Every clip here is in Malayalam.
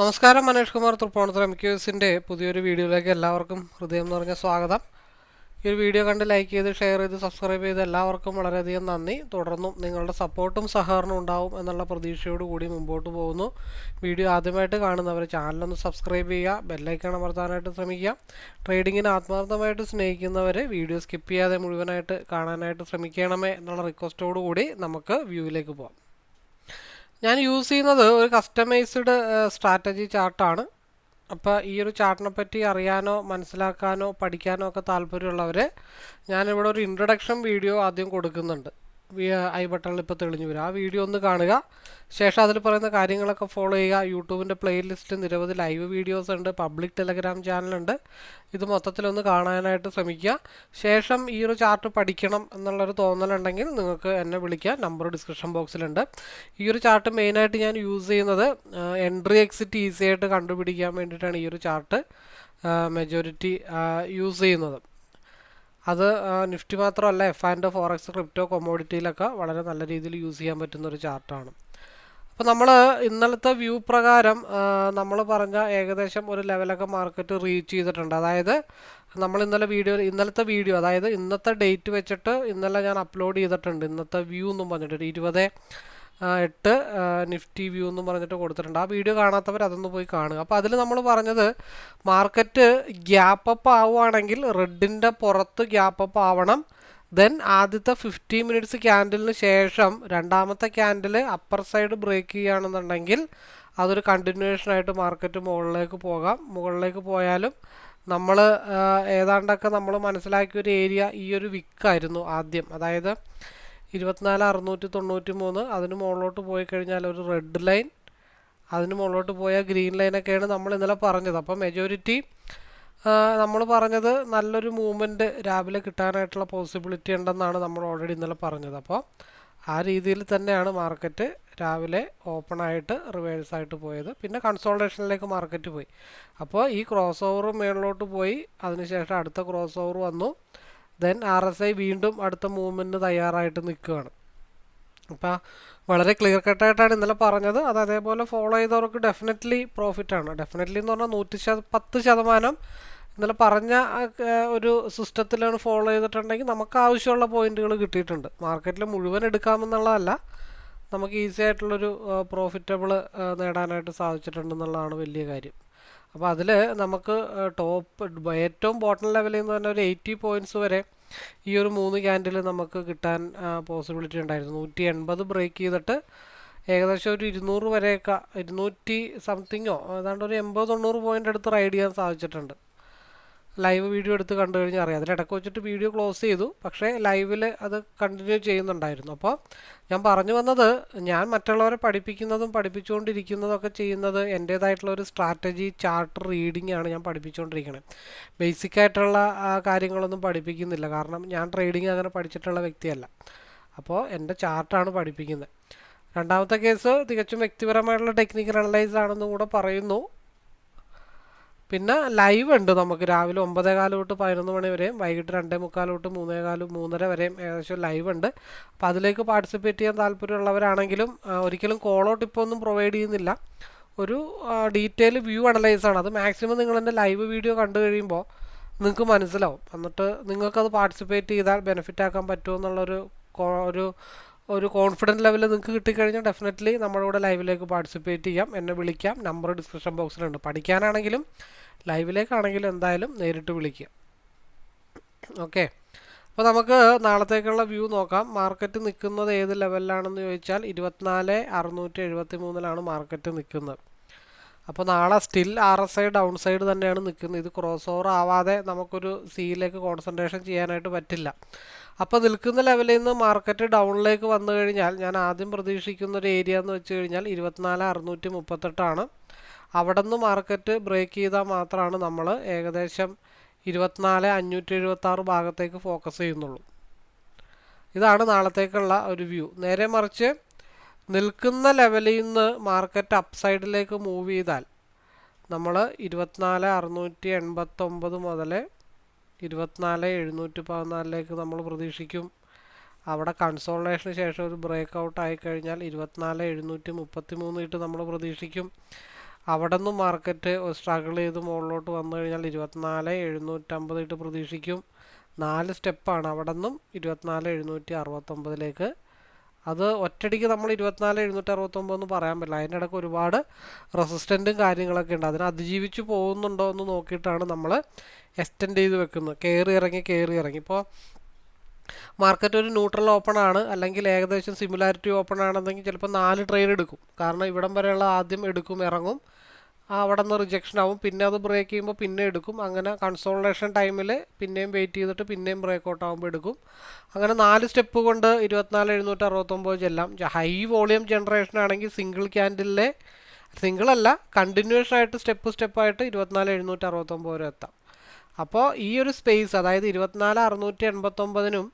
നമസ്കാരം മനേഷ് കുമാർ തൃപ്പൂണിത്തുറ എം ക്യു എസിന്റെ പുതിയൊരു വീഡിയോയിലേക്ക് എല്ലാവർക്കും ഹൃദയം നിറഞ്ഞ സ്വാഗതം. ഈ ഒരു വീഡിയോ കണ്ട് ലൈക്ക് ചെയ്ത് ഷെയർ ചെയ്ത് സബ്സ്ക്രൈബ് ചെയ്ത് എല്ലാവർക്കും വളരെയധികം നന്ദി. തുടർന്നും നിങ്ങളുടെ സപ്പോർട്ടും സഹകരണവും ഉണ്ടാവും എന്നുള്ള പ്രതീക്ഷയോട് കൂടി മുമ്പോട്ട് പോകുന്നു. വീഡിയോ ആദ്യമായിട്ട് കാണുന്നവർ ചാനലൊന്ന് സബ്സ്ക്രൈബ് ചെയ്യുക ബെല്ലൈക്കൺ അമർത്താനായിട്ട് ശ്രമിക്കുക. ട്രേഡിങ്ങിന് ആത്മാർത്ഥമായിട്ട് സ്നേഹിക്കുന്നവർ വീഡിയോ സ്കിപ്പ് ചെയ്യാതെ മുഴുവനായിട്ട് കാണാനായിട്ട് ശ്രമിക്കണമേ എന്നുള്ള റിക്വസ്റ്റോടുകൂടി നമുക്ക് വ്യൂവിലേക്ക് പോകാം. ഞാൻ യൂസ് ചെയ്യുന്നത് ഒരു കസ്റ്റമൈസ്ഡ് സ്ട്രാറ്റജി ചാർട്ടാണ്. അപ്പോൾ ഈ ഒരു ചാർട്ടിനെ പറ്റി അറിയാനോ മനസ്സിലാക്കാനോ പഠിക്കാനോ ഒക്കെ താല്പര്യമുള്ളവർ ഞാനിവിടെ ഒരു ഇൻട്രൊഡക്ഷൻ വീഡിയോ ആദ്യം കൊടുക്കുന്നുണ്ട്. ഐ ബട്ടണിൽ ഇപ്പോൾ തെളിഞ്ഞു വരും. ആ വീഡിയോ ഒന്ന് കാണുക. ശേഷം അതിൽ പറയുന്ന കാര്യങ്ങളൊക്കെ ഫോളോ ചെയ്യുക. യൂട്യൂബിന്റെ പ്ലേലിസ്റ്റ് നിരവധി ലൈവ് വീഡിയോസ് ഉണ്ട്. പബ്ലിക് ടെലഗ്രാം ചാനലുണ്ട് ഇത് മൊത്തത്തിലൊന്ന് കാണാനായിട്ട് ശ്രമിക്കുക. ശേഷം ഈ ഒരു ചാർട്ട് പഠിക്കണം എന്നുള്ളൊരു തോന്നലുണ്ടെങ്കിൽ നിങ്ങൾക്ക് എന്നെ വിളിക്കുക. നമ്പർ ഡിസ്ക്രിപ്ഷൻ ബോക്സിലുണ്ട് ഈ ഒരു ചാർട്ട് മെയിനായിട്ട് ഞാൻ യൂസ് ചെയ്യുന്നത് എൻട്രി എക്സിറ്റ് ഈസിയായിട്ട് കണ്ടുപിടിക്കാൻ വേണ്ടിയിട്ടാണ് ഈ ഒരു ചാർട്ട് മെജോറിറ്റി യൂസ് ചെയ്യുന്നത്. അത് നിഫ്റ്റി മാത്രമല്ല എഫ് ആൻഡ് ഫോറക്സ് ക്രിപ്റ്റോ കൊമോഡിറ്റിയിലൊക്കെ വളരെ നല്ല രീതിയിൽ യൂസ് ചെയ്യാൻ പറ്റുന്ന ഒരു ചാർട്ടാണ്. അപ്പോൾ നമ്മൾ ഇന്നലത്തെ വ്യൂ പ്രകാരം നമ്മൾ പറഞ്ഞ ഏകദേശം ഒരു ലെവലൊക്കെ മാർക്കറ്റ് റീച്ച് ചെയ്തിട്ടുണ്ട്. അതായത് നമ്മൾ ഇന്നലെ വീഡിയോ ഇന്നലത്തെ വീഡിയോ അതായത് ഇന്നത്തെ ഡേറ്റ് വെച്ചിട്ട് ഇന്നലെ ഞാൻ അപ്ലോഡ് ചെയ്തിട്ടുണ്ട്. ഇന്നത്തെ വ്യൂ എന്നും പറഞ്ഞിട്ട് ഇരുപത് എട്ട് നിഫ്റ്റി വ്യൂ എന്ന് പറഞ്ഞിട്ട് കൊടുത്തിട്ടുണ്ട്. ആ വീഡിയോ കാണാത്തവർ അതൊന്ന് പോയി കാണുക. അപ്പോൾ അതിൽ നമ്മൾ പറഞ്ഞത് മാർക്കറ്റ് ഗ്യാപ്പ് അപ്പ് ആവുകയാണെങ്കിൽ റെഡിന്റെ പുറത്ത് ഗ്യാപ്പ് അപ്പ് ആവണം. ദെൻ ആദ്യത്തെ ഫിഫ്റ്റി മിനിറ്റ്സ് ക്യാൻഡലിന് ശേഷം രണ്ടാമത്തെ ക്യാൻഡിൽ അപ്പർ സൈഡ് ബ്രേക്ക് ചെയ്യുകയാണെന്നുണ്ടെങ്കിൽ അതൊരു കണ്ടിന്യൂവേഷൻ ആയിട്ട് മാർക്കറ്റ് മുകളിലേക്ക് പോകാം. മുകളിലേക്ക് പോയാലും നമ്മൾ ഏതാണ്ടൊക്കെ നമ്മൾ മനസ്സിലാക്കിയ ഒരു ഏരിയ ഈ ഒരു വിക്കായിരുന്നു ആദ്യം. അതായത് ഇരുപത്തിനാല് അറുന്നൂറ്റി തൊണ്ണൂറ്റി മൂന്ന്. അതിന് മുകളിലോട്ട് പോയി കഴിഞ്ഞാൽ ഒരു റെഡ് ലൈൻ അതിന് മുകളിലോട്ട് പോയ ഗ്രീൻ ലൈനൊക്കെയാണ് നമ്മൾ ഇന്നലെ പറഞ്ഞത്. അപ്പം മെജോറിറ്റി നമ്മൾ പറഞ്ഞത് നല്ലൊരു മൂവ്മെന്റ് രാവിലെ കിട്ടാനായിട്ടുള്ള പോസിബിലിറ്റി ഉണ്ടെന്നാണ് നമ്മൾ ഓൾറെഡി ഇന്നലെ പറഞ്ഞത്. അപ്പോൾ ആ രീതിയിൽ തന്നെയാണ് മാർക്കറ്റ് രാവിലെ ഓപ്പൺ ആയിട്ട് റിവേഴ്സ് ആയിട്ട് പോയത്. പിന്നെ കൺസോൾട്ടേഷനിലേക്ക് മാർക്കറ്റ് പോയി. അപ്പോൾ ഈ ക്രോസ് ഓവർ മേളിലോട്ട് പോയി. അതിനുശേഷം അടുത്ത ക്രോസ് ഓവർ വന്നു. ദെൻ ആർ എസ് ഐ വീണ്ടും അടുത്ത മൂവ്മെന്റിന് തയ്യാറായിട്ട് നിൽക്കുകയാണ്. അപ്പോൾ വളരെ ക്ലിയർ കട്ടായിട്ടാണ് ഇന്നലെ പറഞ്ഞത്. അത് അതേപോലെ ഫോളോ ചെയ്തവർക്ക് ഡെഫിനറ്റ്ലി ആണ്. ഡെഫിനറ്റ്ലി എന്ന് പറഞ്ഞാൽ നൂറ്റി ശത പത്ത് ശതമാനം ഇന്നലെ പറഞ്ഞ ഒരു സിസ്റ്റത്തിലാണ് ഫോളോ ചെയ്തിട്ടുണ്ടെങ്കിൽ നമുക്ക് ആവശ്യമുള്ള പോയിന്റുകൾ കിട്ടിയിട്ടുണ്ട്. മാർക്കറ്റിൽ മുഴുവൻ എടുക്കാമെന്നുള്ളതല്ല നമുക്ക് ഈസി ആയിട്ടുള്ളൊരു പ്രോഫിറ്റബിൾ നേടാനായിട്ട് സാധിച്ചിട്ടുണ്ടെന്നുള്ളതാണ് വലിയ കാര്യം. അപ്പോൾ അതിൽ നമുക്ക് ടോപ്പ് ഏറ്റവും ബോട്ടം ലെവലിൽ നിന്ന് തന്നെ ഒരു എയ്റ്റി പോയിന്റ്സ് വരെ ഈ ഒരു മൂന്ന് ക്യാൻഡിൽ നമുക്ക് കിട്ടാൻ പോസിബിലിറ്റി ഉണ്ടായിരുന്നു. നൂറ്റി എൺപത് ബ്രേക്ക് ചെയ്തിട്ട് ഏകദേശം ഒരു ഇരുന്നൂറ് വരെയൊക്കെ ഇരുന്നൂറ്റി സംതിങ്ങോ ഏതാണ്ട് ഒരു എൺപത് തൊണ്ണൂറ് പോയിന്റ് അടുത്ത് റൈഡ് ചെയ്യാൻ സാധിച്ചിട്ടുണ്ട്. ലൈവ് വീഡിയോ എടുത്ത് കണ്ടു കഴിഞ്ഞാൽ അറിയാം. അതിലിടക്ക് വെച്ചിട്ട് വീഡിയോ ക്ലോസ് ചെയ്തു. പക്ഷേ ലൈവിൽ അത് കണ്ടിന്യൂ ചെയ്യുന്നുണ്ടായിരുന്നു. അപ്പോൾ ഞാൻ പറഞ്ഞു വന്നത് ഞാൻ മറ്റുള്ളവരെ പഠിപ്പിക്കുന്നതും പഠിപ്പിച്ചുകൊണ്ടിരിക്കുന്നതും ഒക്കെ ചെയ്യുന്നത് എന്റേതായിട്ടുള്ള ഒരു സ്ട്രാറ്റജി ചാർട്ട് റീഡിംഗ് ആണ് ഞാൻ പഠിപ്പിച്ചുകൊണ്ടിരിക്കുന്നത് ബേസിക് ആയിട്ടുള്ള കാര്യങ്ങളൊന്നും പഠിപ്പിക്കുന്നില്ല. കാരണം ഞാൻ ട്രേഡിംഗ് അങ്ങനെ പഠിച്ചിട്ടുള്ള വ്യക്തിയല്ല. അപ്പോൾ എന്റെ ചാർട്ടാണ് പഠിപ്പിക്കുന്നത് രണ്ടാമത്തെ കേസ് തികച്ചും വ്യക്തിപരമായിട്ടുള്ള ടെക്നിക്കൽ അനലൈസ് ആണെന്നും കൂടെ പറയുന്നു. പിന്നെ ലൈവ് ഉണ്ട് നമുക്ക്. രാവിലെ ഒമ്പതേ കാൽ തൊട്ട് പതിനൊന്ന് മണി വരെയും വൈകിട്ട് രണ്ടേ മുക്കാൽ തൊട്ട് മൂന്നേ കാൽ മൂന്നര വരെയും ഏകദേശം ലൈവ് ഉണ്ട്. അപ്പോൾ അതിലേക്ക് പാർട്ടിസിപ്പേറ്റ് ചെയ്യാൻ താല്പര്യമുള്ളവരാണെങ്കിലും ഒരിക്കലും ഔട്ട് ഇപ്പോൾ ഒന്നും പ്രൊവൈഡ് ചെയ്യുന്നില്ല. ഒരു ഡീറ്റെയിൽ വ്യൂ അനലൈസ് ആണ്. അത് മാക്സിമം നിങ്ങൾ എന്റെ ലൈവ് വീഡിയോ കണ്ടു കഴിയുമ്പോൾ നിങ്ങൾക്ക് മനസ്സിലാവും. എന്നിട്ട് നിങ്ങൾക്കത് പാർട്ടിസിപ്പേറ്റ് ചെയ്താൽ ബെനിഫിറ്റ് ആക്കാൻ പറ്റുമോ എന്നുള്ളൊരു ഒരു ഒരു കോൺഫിഡന്റ് ലെവൽ നിങ്ങൾക്ക് കിട്ടിക്കഴിഞ്ഞാൽ ഡെഫിനറ്റ്ലി നമ്മുടെ കൂടെ ലൈവിലേക്ക് പാർട്ടിസിപ്പേറ്റ് ചെയ്യാം. എന്നെ വിളിക്കാം. നമ്പർ ഡിസ്ക്രിപ്ഷൻ ബോക്സിലുണ്ട് പഠിക്കാനാണെങ്കിലും ലൈവിലേക്കാണെങ്കിലും എന്തായാലും നേരിട്ട് വിളിക്കുക. ഓക്കെ അപ്പോൾ നമുക്ക് നാളത്തേക്കുള്ള വ്യൂ നോക്കാം. മാർക്കറ്റ് നിൽക്കുന്നത് ഏത് ലെവലിലാണെന്ന് ചോദിച്ചാൽ ഇരുപത്തിനാല് അറുന്നൂറ്റി എഴുപത്തി മൂന്നിലാണ് മാർക്കറ്റ് നിൽക്കുന്നത്. അപ്പോൾ നാളെ still R S I down side തന്നെയാണ് നിൽക്കുന്നത് ഇത് ക്രോസ് ഓവർ ആവാതെ നമുക്കൊരു സിയിലേക്ക് കോൺസെൻട്രേഷൻ ചെയ്യാനായിട്ട് പറ്റില്ല. അപ്പോൾ നിൽക്കുന്ന ലെവലിൽ നിന്ന് മാർക്കറ്റ് ഡൗണിലേക്ക് വന്നു കഴിഞ്ഞാൽ ഞാൻ ആദ്യം പ്രതീക്ഷിക്കുന്ന ഒരു ഏരിയ എന്ന് വെച്ച് കഴിഞ്ഞാൽ ഇരുപത്തിനാല് അറുന്നൂറ്റി മുപ്പത്തെട്ടാണ് അവിടെ നിന്ന് മാർക്കറ്റ് ബ്രേക്ക് ചെയ്താൽ മാത്രമാണ് നമ്മൾ ഏകദേശം ഇരുപത്തിനാല് അഞ്ഞൂറ്റി എഴുപത്തി ആറ് ഭാഗത്തേക്ക് ഫോക്കസ് ചെയ്യുന്നുള്ളൂ. ഇതാണ് നാളത്തേക്കുള്ള ഒരു വ്യൂ നേരെ മറിച്ച് നിൽക്കുന്ന ലെവലിൽ നിന്ന് മാർക്കറ്റ് അപ്സൈഡിലേക്ക് മൂവ് ചെയ്താൽ നമ്മൾ ഇരുപത്തിനാല് അറുന്നൂറ്റി എൺപത്തൊമ്പത് മുതൽ ഇരുപത്തിനാല് എഴുന്നൂറ്റി പതിനാലിലേക്ക് നമ്മൾ പ്രതീക്ഷിക്കും. അവിടെ കൺസോൾട്ടേഷന് ശേഷം ഒരു ബ്രേക്ക് ഔട്ട് ആയിക്കഴിഞ്ഞാൽ ഇരുപത്തിനാല് എഴുന്നൂറ്റി മുപ്പത്തി മൂന്ന് ഇട്ട് നമ്മൾ പ്രതീക്ഷിക്കും. അവിടെ നിന്ന് മാർക്കറ്റ് സ്ട്രഗിൾ ചെയ്ത് മുകളിലോട്ട് വന്നു കഴിഞ്ഞാൽ ഇരുപത്തിനാല് എഴുന്നൂറ്റമ്പത് ഇട്ട് പ്രതീക്ഷിക്കും. നാല് സ്റ്റെപ്പാണ് അവിടെ നിന്നും ഇരുപത്തിനാല് എഴുന്നൂറ്റി അറുപത്തൊമ്പതിലേക്ക് അത് ഒറ്റടിക്ക് നമ്മൾ ഇരുപത്തിനാല് എഴുന്നൂറ്റി അറുപത്തൊമ്പത് എന്ന് പറയാൻ പറ്റില്ല. അതിന്റെ ഇടയ്ക്ക് ഒരുപാട് റെസിസ്റ്റന്റും കാര്യങ്ങളൊക്കെ ഉണ്ട്. അതിനെ അതിജീവിച്ച് പോകുന്നുണ്ടോ എന്ന് നോക്കിയിട്ടാണ് നമ്മൾ എക്സ്റ്റെൻഡ് ചെയ്ത് വെക്കുന്നത്. കയറി ഇറങ്ങി കയറി ഇറങ്ങി. ഇപ്പോൾ മാർക്കറ്റ് ഒരു ന്യൂട്രൽ ഓപ്പൺ ആണ്. അല്ലെങ്കിൽ ഏകദേശം സിമിലാരിറ്റി ഓപ്പൺ ആണെന്നെങ്കിൽ ചിലപ്പോൾ നാല് ട്രേഡ് എടുക്കും. കാരണം ഇവിടം വരെയുള്ള ആദ്യം എടുക്കും ഇറങ്ങും. അവിടെ നിന്ന് റിജക്ഷൻ ആവും. പിന്നെ അത് ബ്രേക്ക് ചെയ്യുമ്പോൾ പിന്നെ എടുക്കും. അങ്ങനെ കൺസോൾട്ടേഷൻ ടൈമിൽ പിന്നെയും വെയിറ്റ് ചെയ്തിട്ട് പിന്നെയും ബ്രേക്ക് ഔട്ട് ആകുമ്പോൾ എടുക്കും. അങ്ങനെ നാല് സ്റ്റെപ്പ് കൊണ്ട് ഇരുപത്തിനാല് എഴുന്നൂറ്റി അറുപത്തൊമ്പത് ചെല്ലാം. ഹൈ വോളിയം ജനറേഷൻ ആണെങ്കിൽ സിംഗിൾ ക്യാൻഡിലെ സിംഗിൾ അല്ല കണ്ടിന്യൂഷൻ ആയിട്ട് സ്റ്റെപ്പ് സ്റ്റെപ്പായിട്ട് ഇരുപത്തിനാല് എഴുന്നൂറ്റി അറുപത്തൊമ്പത് വരെ എത്താം. അപ്പോൾ ഈ ഒരു സ്പേസ് അതായത് ഇരുപത്തിനാല് അറുന്നൂറ്റി എൺപത്തൊമ്പതിനും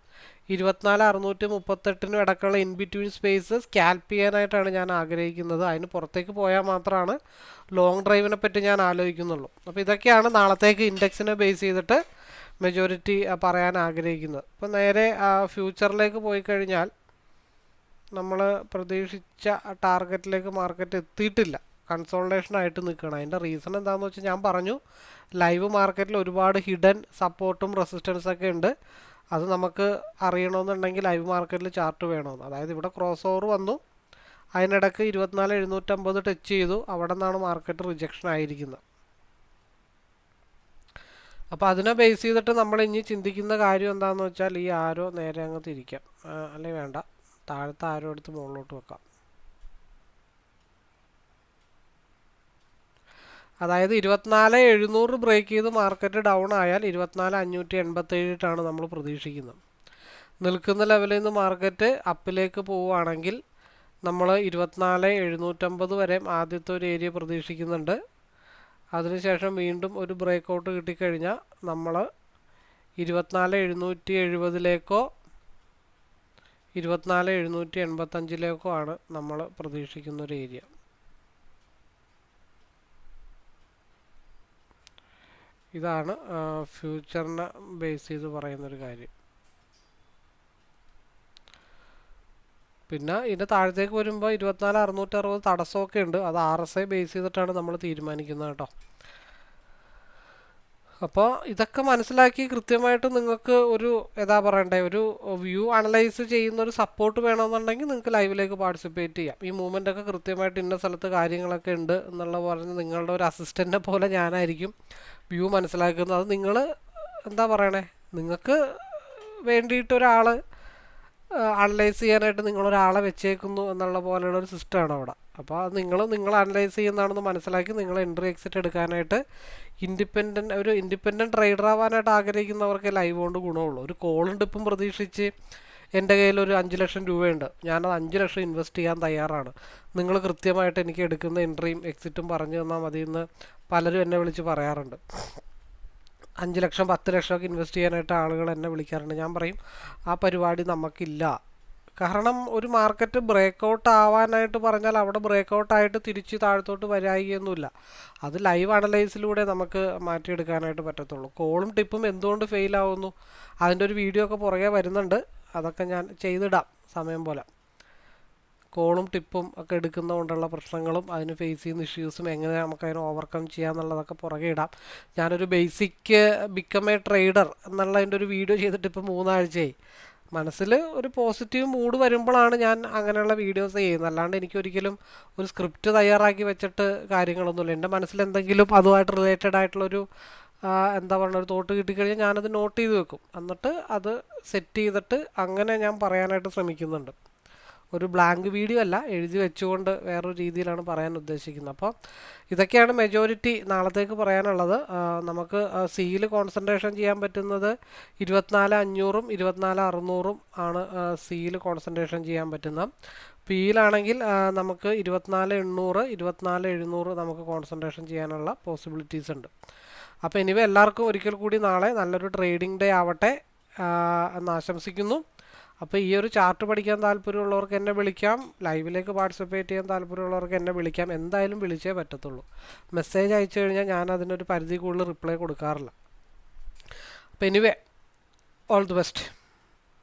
ഇരുപത്തിനാല് അറുന്നൂറ്റി മുപ്പത്തെട്ടിനും ഇടയ്ക്കുള്ള ഇൻ ബിറ്റ്വീൻ സ്പേസ് സ്കാൽപ്പ് ചെയ്യാനായിട്ടാണ് ഞാൻ ആഗ്രഹിക്കുന്നത്. അതിന് പുറത്തേക്ക് പോയാൽ മാത്രമാണ് ലോങ് ഡ്രൈവിനെ പറ്റി ഞാൻ ആലോചിക്കുന്നുള്ളൂ. അപ്പോൾ ഇതൊക്കെയാണ് നാളത്തേക്ക് ഇൻഡെക്സിനെ ബേസ് ചെയ്തിട്ട് മെജോറിറ്റി പറയാൻ ആഗ്രഹിക്കുന്നത്. അപ്പോൾ നേരെ ഫ്യൂച്ചറിലേക്ക് പോയി കഴിഞ്ഞാൽ നമ്മൾ പ്രതീക്ഷിച്ച ടാർഗറ്റിലേക്ക് മാർക്കറ്റ് എത്തിയിട്ടില്ല. കൺസോൾട്ടേഷൻ ആയിട്ട് നിൽക്കണം അതിന്റെ റീസൺ എന്താണെന്ന് വെച്ചാൽ ഞാൻ പറഞ്ഞു ലൈവ് മാർക്കറ്റിൽ ഒരുപാട് ഹിഡൻ സപ്പോർട്ടും റെസിസ്റ്റൻസൊക്കെ ഉണ്ട്. അത് നമുക്ക് അറിയണമെന്നുണ്ടെങ്കിൽ ലൈവ് മാർക്കറ്റിൽ ചാർട്ട് വേണമെന്ന്. അതായത് ഇവിടെ ക്രോസ് ഓവർ വന്നു. അതിനിടയ്ക്ക് ഇരുപത്തിനാല് എഴുന്നൂറ്റമ്പത് ടച്ച് ചെയ്തു. അവിടെ നിന്നാണ് മാർക്കറ്റ് റിജക്ഷൻ ആയിരിക്കുന്നത്. അപ്പോൾ അതിനെ ബേസ് ചെയ്തിട്ട് നമ്മൾ ഇനി ചിന്തിക്കുന്ന കാര്യം എന്താണെന്ന് വെച്ചാൽ ഈ ആരോ നേരെ അങ്ങ് തിരിക്കാം. അല്ലെങ്കിൽ വേണ്ട. താഴത്തെ ആരോ എടുത്ത് മുകളിലോട്ട് വെക്കാം. അതായത് ഇരുപത്തിനാല് എഴുന്നൂറ് ബ്രേക്ക് ചെയ്ത് മാർക്കറ്റ് ഡൗൺ ആയാൽ ഇരുപത്തിനാല് അഞ്ഞൂറ്റി എൺപത്തേഴിട്ടാണ് നമ്മൾ പ്രതീക്ഷിക്കുന്നത്. നിൽക്കുന്ന ലെവലിൽ നിന്ന് മാർക്കറ്റ് അപ്പിലേക്ക് പോവുകയാണെങ്കിൽ നമ്മൾ ഇരുപത്തിനാല് എഴുന്നൂറ്റമ്പത് വരെ ആദ്യത്തെ ഒരു ഏരിയ പ്രതീക്ഷിക്കുന്നുണ്ട്. അതിനുശേഷം വീണ്ടും ഒരു ബ്രേക്ക് ഔട്ട് കിട്ടിക്കഴിഞ്ഞാൽ നമ്മൾ ഇരുപത്തിനാല് എഴുന്നൂറ്റി എഴുപതിലേക്കോ ഇരുപത്തിനാല് എഴുന്നൂറ്റി എൺപത്തഞ്ചിലേക്കോ ആണ് നമ്മൾ പ്രതീക്ഷിക്കുന്ന ഒരു ഏരിയ ഇതാണ് ഫ്യൂച്ചറിനെ ബേസ് ചെയ്ത് പറയുന്നൊരു കാര്യം. പിന്നെ ഇതിന്റെ താഴത്തേക്ക് വരുമ്പോൾ ഇരുപത്തിനാല് അറുന്നൂറ്റി അറുപത് തടസ്സമൊക്കെ ഉണ്ട്. അത് ആർ എസ് ഐ ബേസ് ചെയ്തിട്ടാണ് നമ്മൾ തീരുമാനിക്കുന്നത് കേട്ടോ. അപ്പോൾ ഇതൊക്കെ മനസ്സിലാക്കി കൃത്യമായിട്ട് നിങ്ങൾക്ക് ഒരു എന്താ പറയണ്ടേ ഒരു വ്യൂ അനലൈസ് ചെയ്യുന്ന ഒരു സപ്പോർട്ട് വേണമെന്നുണ്ടെങ്കിൽ നിങ്ങൾക്ക് ലൈവിലേക്ക് പാർട്ടിസിപ്പേറ്റ് ചെയ്യാം. ഈ മൂവ്മെന്റ് ഒക്കെ കൃത്യമായിട്ട് ഇന്ന സ്ഥലത്ത് കാര്യങ്ങളൊക്കെ ഉണ്ട് എന്നുള്ള പറഞ്ഞ് നിങ്ങളുടെ ഒരു അസിസ്റ്റന്റിനെ പോലെ ഞാനായിരിക്കും വ്യൂ മനസ്സിലാക്കുന്നത്. അത് നിങ്ങൾ എന്താ പറയണേ നിങ്ങൾക്ക് വേണ്ടിയിട്ട് ഒരാൾ അനലൈസ് ചെയ്യാനായിട്ട് നിങ്ങളൊരാളെ വെച്ചേക്കുന്നു എന്നുള്ള പോലെയുള്ള ഒരു സിസ്റ്റമാണ് അവിടെ. അപ്പോൾ അത് നിങ്ങൾ നിങ്ങൾ അനലൈസ് ചെയ്യുന്നതാണെന്ന് മനസ്സിലാക്കി നിങ്ങൾ എൻട്രി എക്സിറ്റ് എടുക്കാനായിട്ട് ഇൻഡിപെൻഡന്റ് ഒരു ഇൻഡിപെൻഡന്റ് ട്രേഡർ ആവാനായിട്ട് ആഗ്രഹിക്കുന്നവർക്ക് ലൈവ് കൊണ്ട് ഗുണമുള്ളൂ. ഒരു കോളും ഡിപ്പും പ്രതീക്ഷിച്ച് എന്റെ കയ്യിൽ ഒരു അഞ്ച് ലക്ഷം രൂപയുണ്ട്. ഞാനത് അഞ്ച് ലക്ഷം ഇൻവെസ്റ്റ് ചെയ്യാൻ തയ്യാറാണ്. നിങ്ങൾ കൃത്യമായിട്ട് എനിക്ക് എടുക്കുന്ന എൻട്രിയും എക്സിറ്റും പറഞ്ഞു തന്നാൽ മതി എന്ന് പലരും എന്നെ വിളിച്ച് പറയാറുണ്ട്. അഞ്ച് ലക്ഷം പത്ത് ലക്ഷമൊക്കെ ഇൻവെസ്റ്റ് ചെയ്യാനായിട്ട് ആളുകൾ എന്നെ വിളിക്കാറുണ്ട്. ഞാൻ പറയും ആ പരിപാടി നമുക്കില്ല. കാരണം ഒരു മാർക്കറ്റ് ബ്രേക്ക് ഔട്ട് ആവാനായിട്ട് പറഞ്ഞാൽ അവിടെ ബ്രേക്ക് ഔട്ടായിട്ട് തിരിച്ച് താഴത്തോട്ട് വരായികയൊന്നുമില്ല. അത് ലൈവ് അനലൈസിലൂടെ നമുക്ക് മാറ്റിയെടുക്കാനായിട്ട് പറ്റത്തുള്ളൂ. കോളും ടിപ്പും എന്തുകൊണ്ട് ഫെയിലാവുന്നു? അതിന്റെ ഒരു വീഡിയോ ഒക്കെ പുറകെ വരുന്നുണ്ട്. അതൊക്കെ ഞാൻ ചെയ്തിടാം. സമയം പോലെ. കോളും ടിപ്പും ഒക്കെ എടുക്കുന്നതുകൊണ്ടുള്ള പ്രശ്നങ്ങളും അതിന് ഫേസ് ചെയ്യുന്ന ഇഷ്യൂസും എങ്ങനെ നമുക്ക് അതിനെ ഓവർകം ചെയ്യാമെന്നുള്ളതൊക്കെ പുറകെ ഇടാം. ഞാനൊരു ബേസിക് ബിക്കം എ ട്രേഡർ എന്നുള്ളതിന്റെ ഒരു വീഡിയോ ചെയ്തിട്ട് ഇപ്പോൾ മൂന്നാഴ്ചയായി. മനസ്സിൽ ഒരു പോസിറ്റീവ് മൂഡ് വരുമ്പോഴാണ് ഞാൻ അങ്ങനെയുള്ള വീഡിയോസ് ചെയ്യുന്നത്. അല്ലാണ്ട് എനിക്കൊരിക്കലും ഒരു സ്ക്രിപ്റ്റ് തയ്യാറാക്കി വെച്ചിട്ട് കാര്യങ്ങളൊന്നുമില്ല. എന്റെ മനസ്സിൽ എന്തെങ്കിലും അതുമായിട്ട് റിലേറ്റഡ് ആയിട്ടുള്ളൊരു എന്താ പറയുക ഒരു തോട്ട് കിട്ടിക്കഴിഞ്ഞാൽ ഞാനത് നോട്ട് ചെയ്ത് വെക്കും. എന്നിട്ട് അത് സെറ്റ് ചെയ്തിട്ട് അങ്ങനെ ഞാൻ പറയാനായിട്ട് ശ്രമിക്കുന്നുണ്ട്. ഒരു ബ്ലാങ്ക് വീഡിയോ അല്ല എഴുതി വെച്ചുകൊണ്ട് വേറൊരു രീതിയിലാണ് പറയാൻ ഉദ്ദേശിക്കുന്നത്. അപ്പോൾ ഇതൊക്കെയാണ് മെജോറിറ്റി നാളത്തേക്ക് പറയാനുള്ളത്. നമുക്ക് സിയിൽ കോൺസെൻട്രേഷൻ ചെയ്യാൻ പറ്റുന്നത് ഇരുപത്തിനാല് അഞ്ഞൂറും ഇരുപത്തിനാല് അറുന്നൂറും ആണ് സിയിൽ കോൺസെൻട്രേഷൻ ചെയ്യാൻ പറ്റുന്നത്. പിയിലാണെങ്കിൽ നമുക്ക് ഇരുപത്തിനാല് എണ്ണൂറ് ഇരുപത്തിനാല് എഴുന്നൂറ് നമുക്ക് കോൺസെൻട്രേഷൻ ചെയ്യാനുള്ള പോസിബിലിറ്റീസ് ഉണ്ട്. അപ്പോൾ ഇനിവേ എല്ലാവർക്കും ഒരിക്കൽ കൂടി നാളെ നല്ലൊരു ട്രേഡിംഗ് ഡേ ആവട്ടെ. എന്ന് ആശംസിക്കുന്നു. അപ്പോൾ ഈ ഒരു ചാർട്ട് പഠിക്കാൻ താല്പര്യമുള്ളവർക്ക് എന്നെ വിളിക്കാം. ലൈവിലേക്ക് പാർട്ടിസിപ്പേറ്റ് ചെയ്യാൻ താല്പര്യമുള്ളവർക്ക് എന്നെ വിളിക്കാം. എന്തായാലും വിളിച്ചേ പറ്റത്തുള്ളൂ. മെസ്സേജ് അയച്ചു കഴിഞ്ഞാൽ ഞാൻ അതിനൊരു പരിധി കൂടുതൽ റിപ്ലൈ കൊടുക്കാറില്ല. അപ്പോൾ എനിവേ ഓൾ ദി ബെസ്റ്റ്